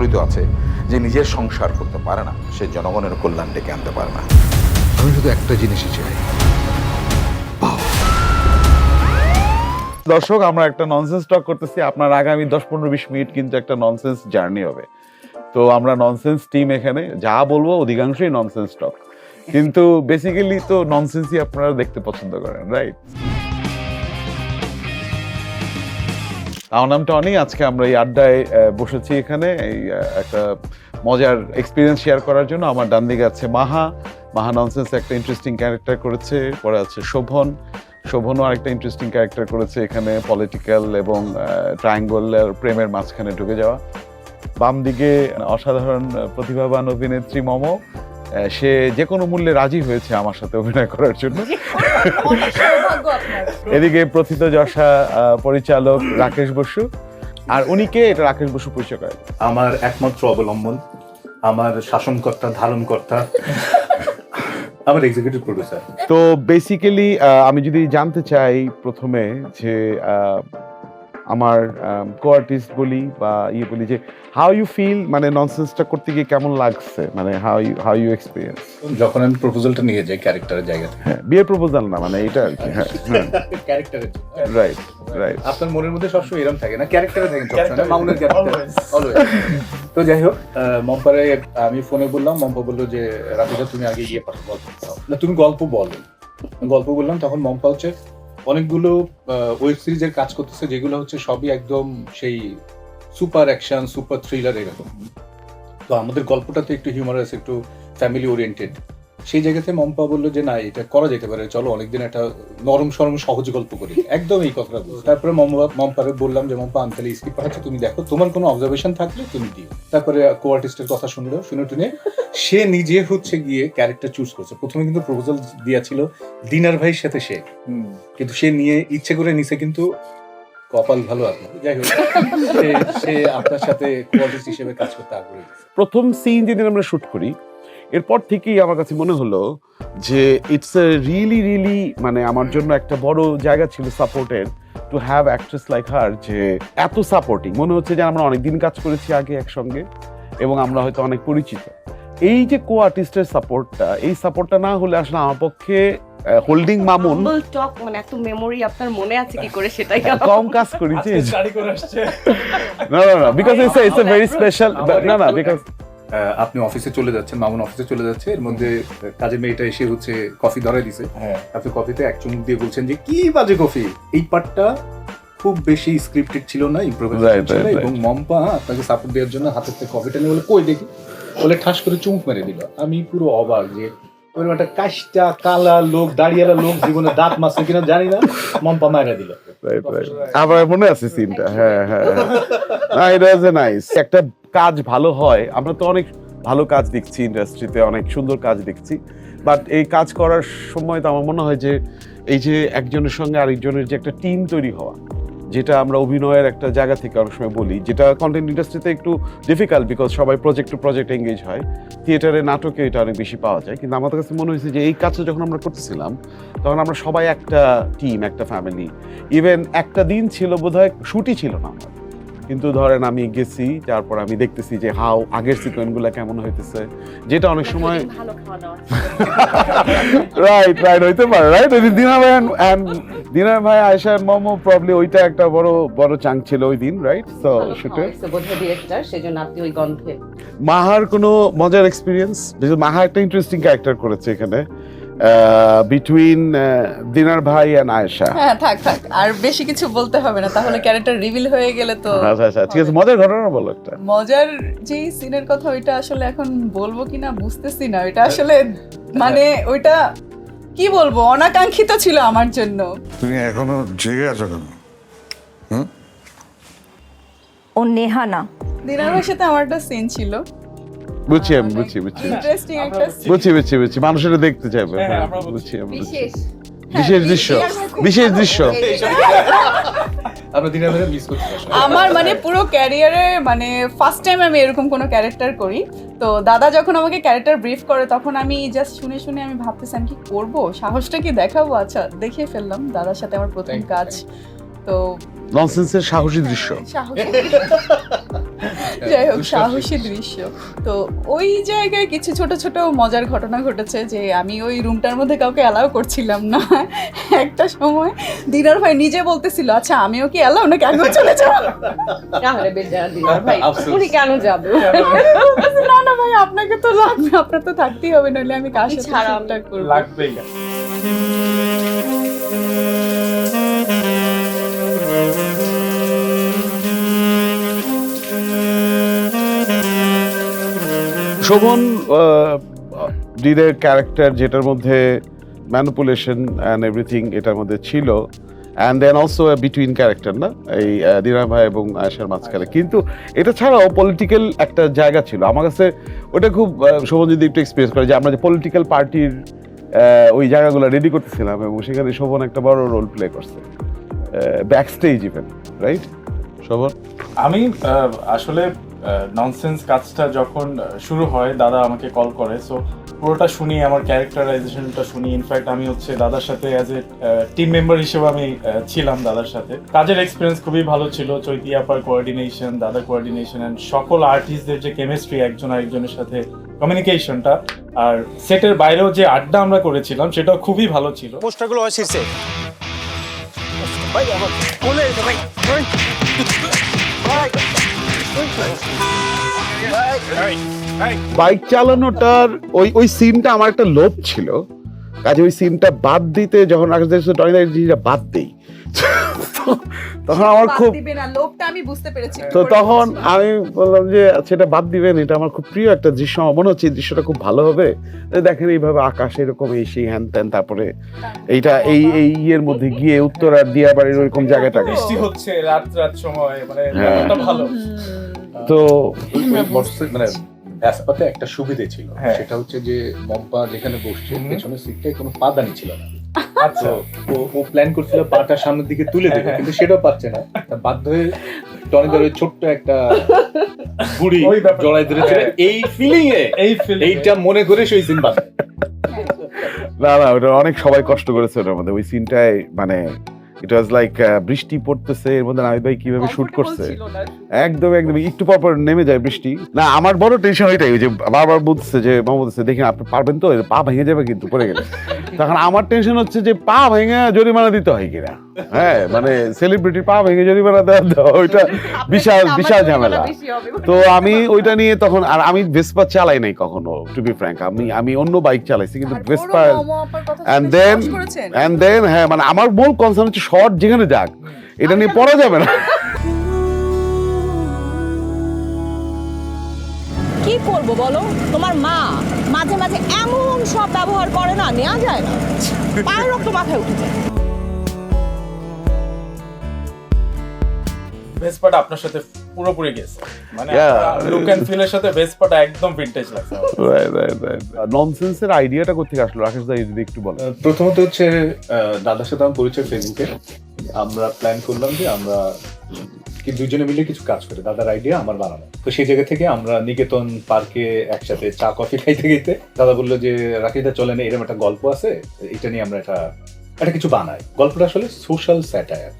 প্রচলিত আছে যে নিজের সংসার করতে পারে না সে জনগণের কল্যাণ ডেকে আনতে পারে না। আমি শুধু একটা জিনিসই চাই। দর্শক আমরা একটা ননসেন্স টক করতেছি। আপনার আগামী দশ পনেরো বিশ মিনিট কিন্তু একটা ননসেন্স জার্নি হবে। তো আমরা ননসেন্স টিম এখানে যা বলব অধিকাংশই ননসেন্স টক কিন্তু বেসিক্যালি তো ননসেন্সই আপনারা দেখতে পছন্দ করেন রাইট আমার নাম টনি আজকে আমরা এই আড্ডায় বসেছি এখানে। এই একটা মজার এক্সপিরিয়েন্স শেয়ার করার জন্য আমার ডান দিকে আছে মাহা। মাহা ননসেন্স একটা ইন্টারেস্টিং ক্যারেক্টার করেছে, পরে আছে শোভন। শোভনও আরেকটা ইন্টারেস্টিং ক্যারেক্টার করেছে এখানে পলিটিক্যাল এবং ট্রায়াঙ্গলের প্রেমের মাঝখানে ঢুকে যাওয়া। বাম দিকে অসাধারণ প্রতিভাবান অভিনেত্রী মম। সে যে কোনো মূল্যে রাজি হয়েছে আমার সাথে অভিনয় করার জন্য। এদিকে প্রথিত যশা আহ, পরিচালক রাকেশ বসু আর উনিকে এটা রাকেশ বসু পরিচয় করে আমার একমাত্র অবলম্বন আমার শাসনকর্তা ধারণকর্তা আমার এক্সিকিউটিভ প্রডিউসার তো বেসিক্যালি আমি যদি জানতে চাই প্রথমে যে আহ, আমার কো আর্টিস্ট বলি বা ইয়ে বলি যে হাউ ইউ ফিল মানে ননসেন্সটা করতে গিয়ে কেমন লাগছে? মানে how you how you experience যখন আমি প্রপোজালটা নিয়ে যাই ক্যারেক্টারের জায়গা থেকে। হ্যাঁ বিয়ের প্রপোজাল না মানে এটা আর কি হ্যাঁ ক্যারেক্টারের রাইট রাইট আপনার মনের মধ্যে সবসময় এরকম থাকে না? ক্যারেক্টারে থাকে সবসময় মামুনের ক্যারেক্টার অলওয়েজ তো যাই হোক মম্পারে আমি ফোনে বললাম মম্পা বলল যে রাধিকা তুমি আগে গিয়ে পাঠো গল্প না তুমি গল্প বলো। গল্প বললাম তখন মম্পা হচ্ছে অনেকগুলো ওয়েব সিরিজের কাজ করতেছে, যেগুলো হচ্ছে সবই একদম সেই সুপার অ্যাকশন সুপার থ্রিলার এরকম। তো আমাদের গল্পটা তো একটু হিউমারাস একটু ফ্যামিলি ওরিয়েন্টেড সেই জায়গাতে মম্পা বলল যে না এটা করা যেতে পারে। চলো অনেকদিন একটা নরম সরম সহজ গল্প করি। একদম এই কথাটা বলছি। তারপরে মম্পা মম্পারে বললাম যে মম্পা আমি তাহলে স্ক্রিপ্ট পাঠাচ্ছি তুমি দেখো। তোমার কোনো অবজারভেশন থাকলে তুমি দিও। তারপরে কো আর্টিস্টের কথা শুনলো শুনে টুনে সে নিজে হচ্ছে গিয়ে ক্যারেক্টার চুজ করছে। প্রথমে কিন্তু প্রপোজাল দিয়েছিল দিনার ভাইয়ের সাথে সে। কিন্তু সে নিয়ে ইচ্ছে করে নিছে কিন্তু কপাল ভালো আপনার যাই হোক সে- সে আপনার সাথে কোয়ার্টিস্ট হিসেবে কাজ করতে আগ্রহী। প্রথম সিন যেদিন আমরা শুট করি এরপর থেকেই আমার কাছে মনে হলো যে ইটস এ রিয়েলি রিয়েলি মানে আমার জন্য একটা বড় জায়গা ছিল সাপোর্টের to have actress like her যে এত সাপোর্টিং মনে হচ্ছে যে আমরা অনেকদিন কাজ করেছি আগে একসঙ্গে এবং আমরা হয়তো অনেক পরিচিত। এই যে কো আর্টিস্টের সাপোর্টটা এই সাপোর্টটা না হলে আসলে আমার পক্ষে হোল্ডিং মামুন টক মানে এত মেমোরি আপনার মনে আছে কি করে সেটাই কম কাজ করেছি না না না because it's it's a very special না না বিকজ আপনি অফিসে চলে যাচ্ছেন মামুন অফিসে চলে যাচ্ছে এর মধ্যে কাজের মেয়েটা এসে হচ্ছে কফি ধরাই দিছে। আপনি কফিতে এক চুমুক দিয়ে বলছেন যে কি বাজে কফি এই পার্টটা খুব বেশি স্ক্রিপ্টেড ছিল না ইম্প্রোভাইজেশন ছিল এবং মম্পা আপনাকে সাপোর্ট দেওয়ার জন্য হাতের থেকে কফিটা নিয়ে বলে কই দেখি? বলে ঠাস করে চুমুক মেরে দিল। আমি পুরো অবাক যে ওরকম একটা কাশটা কালা লোক দাঁড়িয়ালা লোক জীবনে দাঁত মাসে কিনা জানি না মম্পা মারা দিল। রাইট মনে আছে সিনটা হ্যাঁ হ্যাঁ। না ইট ওয়াজ এ নাইস একটা কাজ ভালো হয়, আমরা তো অনেক ভালো কাজ দেখছি ইন্ডাস্ট্রিতে অনেক সুন্দর কাজ দেখছি বাট এই কাজ করার সময় তো আমার মনে হয় যে, এই যে একজনের সঙ্গে আরেকজনের যে একটা টিম তৈরি হওয়া, যেটা আমরা অভিনয়ের একটা জায়গা থেকে অনেক সময় বলি, যেটা কন্টেন্ট ইন্ডাস্ট্রিতে একটু ডিফিকাল্ট বিকজ সবাই প্রজেক্ট টু প্রজেক্ট এঙ্গেজ হয় থিয়েটারে নাটকে এটা অনেক বেশি পাওয়া যায়, কিন্তু আমাদের কাছে মনে হয়েছে যে এই কাজটা যখন আমরা করতেছিলাম, তখন আমরা সবাই একটা টিম একটা ফ্যামিলি ইভেন একটা দিন ছিল বোধহয় শুটই ছিল না আমার কিন্তু ধরেন আমি গেছি তারপর আমি দেখতেছি যে হাও আগের সিকোয়েন্সগুলো কেমন হইতেছে? যেটা অনেক সময় রাইট রাইট হইতে পারে রাইট ওই দিনা ভাই অ্যান্ড দিনা ভাই আয়সা মোমো প্রবলি ওইটা একটা বড় বড় চাং ছিল ওই দিন রাইট বোধহয় ডিরেক্টর সেজন্য আপনি ওই গন্ধে মাহার কোনো মজার এক্সপিরিয়েন্স মাহা একটা ইন্টারেস্টিং ক্যারেক্টার করেছে এখানে। বিটুইন দিনার ভাই অ্যান্ড আয়েশা। হ্যাঁ থাক থাক আর বেশি কিছু বলতে হবে না তাহলে ক্যারেক্টার রিভিল হয়ে গেলে তো আচ্ছা আচ্ছা ঠিক আছে মজার ঘটনা বলো একটা। মজার যেই সিনের কথা ওইটা আসলে এখন বলব কিনা বুঝতেছি না ওইটা আসলে মানে ওইটা কি বলব অনাকাঙ্ক্ষিত ছিল আমার জন্য। তুমি এখনও জেগে আছো কেন? ও নেহা না। দিনার ভাইয়ের সাথে আমার একটা সিন ছিল। বুঝছি আমি বুঝছি বুঝছি বুঝছি। বুঝছি। বুঝছি মানুষের দেখতে চাইবে। হ্যাঁ বুঝছি আমি বুঝছি। বিশেষ। বিশেষ দৃশ্য বিশেষ দৃশ্য। আমার মানে পুরো ক্যারিয়ারে মানে ফার্স্ট টাইম আমি এরকম কোনো ক্যারেক্টার করি। তো দাদা যখন আমাকে ক্যারেক্টার ব্রিফ করে তখন আমি জাস্ট শুনে শুনে আমি ভাবতেছি আমি কি করব? সাহসটা কি দেখাবো? আচ্ছা দেখিয়ে ফেললাম। দাদার সাথে আমার প্রথম কাজ। তো ননসেন্সের সাহসী দৃশ্য। যাই হোক সাহসী দৃশ্য। তো ওই জায়গায় কিছু ছোট ছোট মজার ঘটনা ঘটেছে যে আমি ওই রুমটার মধ্যে কাউকে অ্যালাউ করছিলাম না। একটা সময় দিনার ভাই নিজে বলতেছিল আচ্ছা আমিও কি অ্যালাউ নাকি আমিও চলে যাব? তাহলে বেচারা দিনার ভাই। উনি কেন যাবে? না না ভাই আপনাকে তো লাগবে আপনার তো থাকতেই হবে নইলে আমি কার সাথে ছাড়া করব? লাগবেই। শোভন ডিনের ক্যারেক্টার যেটার মধ্যে ম্যানুপুলেশন অ্যান্ড এভরিথিং এটার মধ্যে ছিল and then also between character না? এই দিনা ভাই এবং আয়সার মাঝখানে। কিন্তু এটা ছাড়াও পলিটিক্যাল একটা জায়গা ছিল। আমার কাছে ওটা খুব শোভন যদি একটু এক্সপিরিয়েন্স করে যে আমরা যে পলিটিক্যাল পার্টির ওই জায়গাগুলো রেডি করতেছিলাম এবং সেখানে শোভন একটা বড় রোল প্লে করছে backstage even right Shovan? আমি আসলে ননসেন্স কাজটা যখন শুরু হয়, দাদা আমাকে কল করে। সো পুরোটা শুনি, আমার ক্যারেক্টারাইজেশনটা শুনি। ইনফ্যাক্ট আমি হচ্ছে দাদার সাথে অ্যাজ এ টিম মেম্বার হিসেবে আমি ছিলাম দাদার সাথে। কাজের এক্সপিরিয়েন্স খুবই ভালো ছিল। চৈতি আপার কোঅর্ডিনেশন দাদার কোঅর্ডিনেশন অ্যান্ড সকল আর্টিস্টদের যে কেমিস্ট্রি একজন আরেকজনের সাথে কমিউনিকেশনটা আর সেটের বাইরেও যে আড্ডা আমরা করেছিলাম, সেটাও খুবই ভালো ছিল। পোস্টারগুলো হয় শীর্ষে বাইক চালানোটার ওই ওই সিনটা আমার একটা লোভ ছিল। কাজে ওই সিনটা বাদ দিতে যখন টনি বাদ দেই তখন আমার খুব দিবে আমি বুঝতে পেরেছি। তো তখন আমি বললাম যে সেটা বাদ দিবেন এটা আমার খুব প্রিয় একটা দৃশ্য আমার মনে হচ্ছে দৃশ্যটা খুব ভালো হবে। দেখেন এইভাবে আকাশ এরকম এই সেই হ্যান ত্যান তারপরে এইটা এই এই ইয়ের মধ্যে গিয়ে উত্তরার দিয়াবাড়ির ওইরকম জায়গাটাকে। বৃষ্টি হচ্ছে রাত রাত সময় মানে হ্যাঁ। ভালো। তো মানে একটা সুবিধে ছিল। হ্যাঁ। সেটা হচ্ছে যে মম্পা যেখানে বসছে হুম। পেছনের সিটটায় কোনো পাদানি ছিল না। আচ্ছা। ও ও প্ল্যান করছিল পাটা সামনের দিকে তুলে দেবে হ্যাঁ। কিন্তু সেটাও পারছে না। তা বাধ্য হয়ে টনি ওই ছোট্ট একটা বুড়ি জড়াই ধরেছিল। হ্যাঁ। এই ফিলিং এ এই এইটা মনে করে সেই সিন বাদ না না ওটা অনেক সবাই কষ্ট করেছে ওটার মধ্যে। ওই সিনটায় মানে ইট ওয়াজ লাইক বৃষ্টি পড়তেছে এর মধ্যে নাবিদ ভাই কীভাবে শুট করছে? একদম একদম একটু পর পর নেমে যায় বৃষ্টি। না আমার বড় টেনশন ওইটাই ওই যে বারবার বলতেছে যে মামা বলতেছে দেখেন আপনি পারবেন তো? পা ভেঙে যাবে কিন্তু পড়ে গেলে। তখন আমার টেনশন হচ্ছে যে পা ভেঙে জরিমানা দিতে হয় কিনা? হ্যাঁ মানে সেলিব্রিটির পা ভেঙে দেওয়া দেওয়া ওইটা বিশাল বিশাল ঝামেলা। তো আমি ওইটা নিয়ে তখন আর আমি ভেসপা চালাই নাই কখনো টু বি ফ্র্যাঙ্ক আমি আমি অন্য বাইক চালাইছি কিন্তু ভেসপা? অ্যান্ড দেন হ্যাঁ মানে আমার মূল কনসার্ন হচ্ছে শর্ট যেখানে যাক এটা নিয়ে পড়া যাবে না। কি করব বলো? তোমার মা মাঝে মাঝে এমন সব ব্যবহার করে না নেওয়া যায় না। পায়ের রক্ত মাথায় উঠে যায়। ভেসপাটা আপনার সাথে পুরোপুরি গেছে মানে লুক এন্ড ফিলের সাথে ভেসপাটা একদম ভিনটেজ লাগছে। ননসেন্সের আইডিয়াটা কোথেকে আসলো? রাকেশ দা যদি একটু বলেন। প্রথমত হচ্ছে আহ, দাদার সাথে আমার পরিচয় ফেসবুকে আমরা প্ল্যান করলাম যে আমরা কি দুজনে মিলে কিছু কাজ করে। দাদার আইডিয়া আমার বানানো। তো সেই জায়গা থেকে আমরা নিকেতন পার্কে একসাথে চা কফি খাইতে খাইতে দাদা বলল যে রাকিদা চলে না এরকম একটা গল্প আছে। এটা নিয়ে আমরা এটা একটা কিছু বানাই। গল্পটা আসলে সোশ্যাল স্যাটায়ার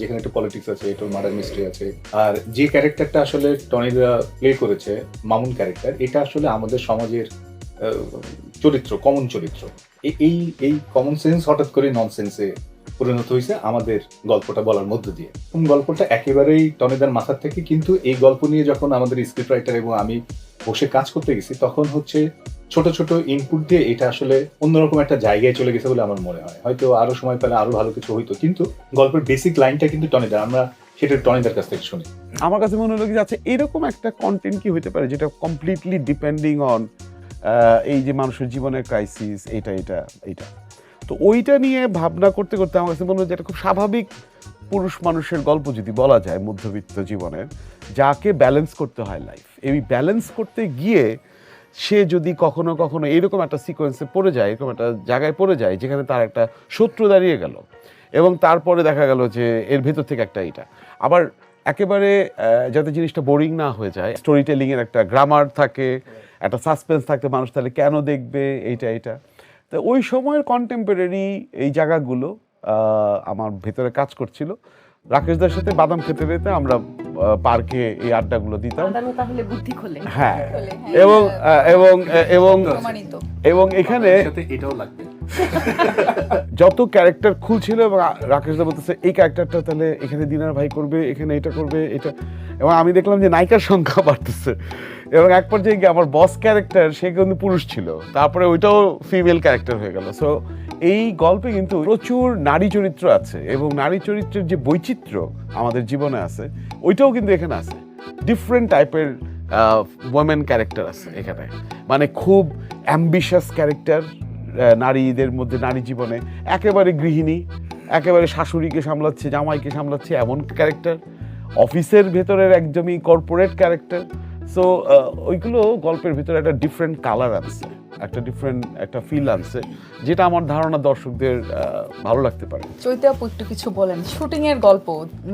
যেখানে একটু পলিটিক্স আছে, একটু মার্ডার মিস্ট্রি আছে। আর যে ক্যারেক্টারটা আসলে টনিদা প্লে করেছে, মামুন ক্যারেক্টার এটা আসলে আমাদের সমাজের চরিত্র কমন চরিত্র। এই এই কমন সেন্স হঠাৎ করে নন সেন্সে পরিণত হয়েছে আমাদের গল্পটা বলার মধ্য দিয়ে। গল্পটা একেবারেই টনিদার মাথার থেকে, কিন্তু এই গল্প নিয়ে যখন আমাদের স্ক্রিপ্ট রাইটার এবং আমি বসে কাজ করতে গেছি, তখন হচ্ছে ছোট ছোট ইনপুট দিয়ে এটা আসলে অন্যরকম একটা জায়গায় চলে গেছে বলে আমার মনে হয়। হয়তো আরও সময় পেলে আরও ভালো কিছু হইতো, কিন্তু গল্পের বেসিক লাইনটা কিন্তু টনিদার আমরা সেটা টনিদার কাছ থেকে শুনি। আমার কাছে মনে হলো কি আচ্ছা এরকম একটা কন্টেন্ট কি হতে পারে যেটা কমপ্লিটলি ডিপেন্ডিং অন এই যে মানুষের জীবনের ক্রাইসিস এটা এটা এটা। তো ওইটা নিয়ে ভাবনা করতে করতে আমার কাছে মনে হলো যে এটা খুব স্বাভাবিক পুরুষ মানুষের গল্প যদি বলা যায় মধ্যবিত্ত জীবনের, যাকে ব্যালেন্স করতে হয় লাইফ এই ব্যালেন্স করতে গিয়ে সে যদি কখনো কখনো এরকম একটা সিকোয়েন্সে পড়ে যায়, এরকম একটা জায়গায় পড়ে যায়, যেখানে তার একটা শত্রু দাঁড়িয়ে গেল এবং তারপরে দেখা গেল যে এর ভেতর থেকে একটা এটা। আবার একেবারে যাতে জিনিসটা বোরিং না হয়ে যায় স্টোরি টেলিংয়ের একটা গ্রামার থাকে, একটা সাসপেন্স থাকে মানুষ তাহলে কেন দেখবে এইটা এটা তো ওই সময়ের কন্টেম্পোরারি এই জায়গাগুলো আমার ভেতরে কাজ করছিল। রাকেশদার সাথে বাদাম খেতে খেতে আমরা পার্কে এই আড্ডাগুলো দিতাম। তাহলে বুদ্ধি খোলে হ্যাঁ। হ্যাঁ, এবং এবং এবং এবং এখানে এটাও লাগবে। যত ক্যারেক্টার খুলছিল এবং রাকেশ দা বলতেছে, এই ক্যারেক্টারটা তাহলে এখানে দিনার ভাই করবে, এখানে এটা করবে, এটা এবং আমি দেখলাম যে নায়িকার সংখ্যা বাড়তেছে। এবং এক পর্যায়ে গিয়ে আমার বস ক্যারেক্টার সে কিন্তু পুরুষ ছিল। তারপরে ওইটাও ফিমেল ক্যারেক্টার হয়ে গেল। সো এই গল্পে কিন্তু প্রচুর নারী চরিত্র আছে এবং নারী চরিত্রের যে বৈচিত্র্য আমাদের জীবনে আছে, ওইটাও কিন্তু এখানে আছে। ডিফারেন্ট টাইপের ওমেন ক্যারেক্টার আছে এখানে। মানে খুব অ্যাম্বিশাস ক্যারেক্টার নারীদের মধ্যে, নারী জীবনে একেবারে গৃহিণী, একেবারে শাশুড়িকে সামলাচ্ছে, জামাইকে সামলাচ্ছে এমন ক্যারেক্টার অফিসের ভেতরের একদমই কর্পোরেট ক্যারেক্টার সো ওইগুলো গল্পের ভিতরে একটা ডিফারেন্ট কালার আনছে একটা ডিফারেন্ট একটা ফিল আনছে যেটা আমার ধারণা দর্শকদের ভালো লাগতে পারে। চৈতে আপু একটু কিছু বলেন শুটিং এর গল্প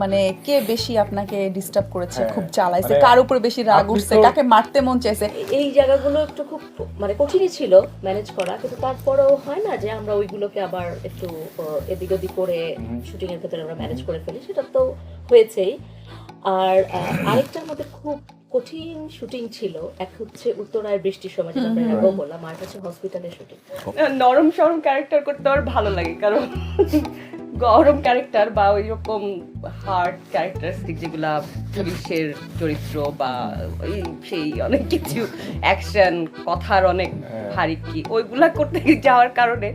মানে কে বেশি আপনাকে ডিস্টার্ব করেছে হ্যাঁ, খুব চালাইছে মানে কার উপর বেশি রাগ উঠছে কাকে মারতে মন চাইছে? এই জায়গাগুলো একটু খুব মানে কঠিনই ছিল ম্যানেজ করা কিন্তু তারপরেও হয় না যে আমরা ওইগুলোকে আবার একটু এদিক ওদিক করে শুটিং এর ক্ষেত্রে আমরা ম্যানেজ করে ফেলি সেটা তো হয়েছেই। আর আহ, আরেকটা আমাদের খুব কঠিন শুটিং ছিল। এক হচ্ছে উত্তরায় বৃষ্টির সময় যেটা আমরা আগেও বললাম আর হচ্ছে হসপিটালের শুটিং নরম সরম ক্যারেক্টার করতে আমার ভালো লাগে কারণ গরম ক্যারেক্টার বা ওই রকম হার্ড ক্যারেক্টারিস্টিক যেগুলা পুলিশের চরিত্র বা ওই সেই অনেক কিছু অ্যাকশন কথার অনেক ভারী কি ওইগুলা করতে যাওয়ার কারণে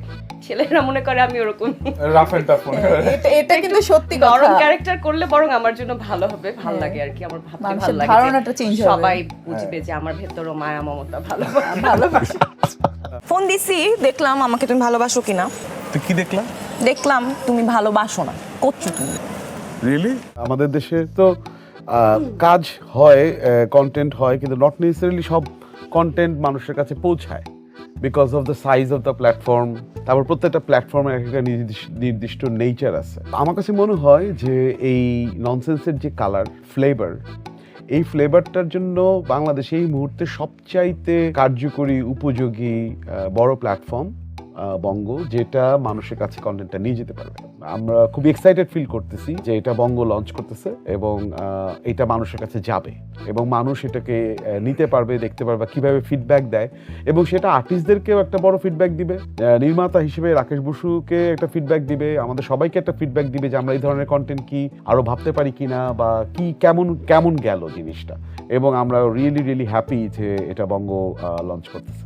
ছেলেরা মনে করে আমি ওরকম রাফ এন্ড টাফ মনে হয় এটা এটা কিন্তু সত্যি গরম ক্যারেক্টার করলে বরং আমার জন্য ভালো হবে ভালো লাগে আর কি আমার ভাবতে ভালো লাগে ধারণাটা change হবে। সবাই বুঝবে যে আমার ভেতরও মায়া মমতা ভালো। ভালোবাসা ফোন দিছি দেখলাম আমাকে তুমি ভালোবাসো কিনা। তো কি দেখলাম? দেখলাম তুমি ভালোবাসো না। করছ তুমি রিয়েলি আমাদের দেশে তো আহ, কাজ হয় কন্টেন্ট হয় কিন্তু নট নেসেসারিলি সব কন্টেন্ট মানুষের কাছে পৌঁছায়। Because of the size of the platform তারপর প্রত্যেকটা প্ল্যাটফর্মের একটা নির্দিষ্ট নির্দিষ্ট নেচার আছে। আমার কাছে মনে হয় যে এই ননসেন্সের যে কালার ফ্লেভার এই ফ্লেভারটার জন্য বাংলাদেশ এই মুহূর্তে সবচাইতে কার্যকরী, উপযোগী বড় প্ল্যাটফর্ম বঙ্গ, যেটা মানুষের কাছে কন্টেন্টটা নিয়ে যেতে পারবে। আমরা খুব এক্সাইটেড ফিল করতেছি যে এটা বঙ্গ লঞ্চ করতেছে এবং এটা মানুষের কাছে যাবে এবং মানুষ এটাকে নিতে পারবে, দেখতে পারবে, কীভাবে ফিডব্যাক দেয় এবং সেটা আর্টিস্টদেরকেও একটা বড় ফিডব্যাক দিবে। নির্মাতা হিসেবে রাকেশ বসুকে একটা ফিডব্যাক দিবে, আমাদের সবাইকে একটা ফিডব্যাক দিবে যে আমরা এই ধরনের কন্টেন্ট কি আরও ভাবতে পারি কিনা বা কি কেমন কেমন গেল জিনিসটা। এবং আমরা রিয়েলি রিয়েলি হ্যাপি যে এটা বঙ্গ লঞ্চ করতেছে।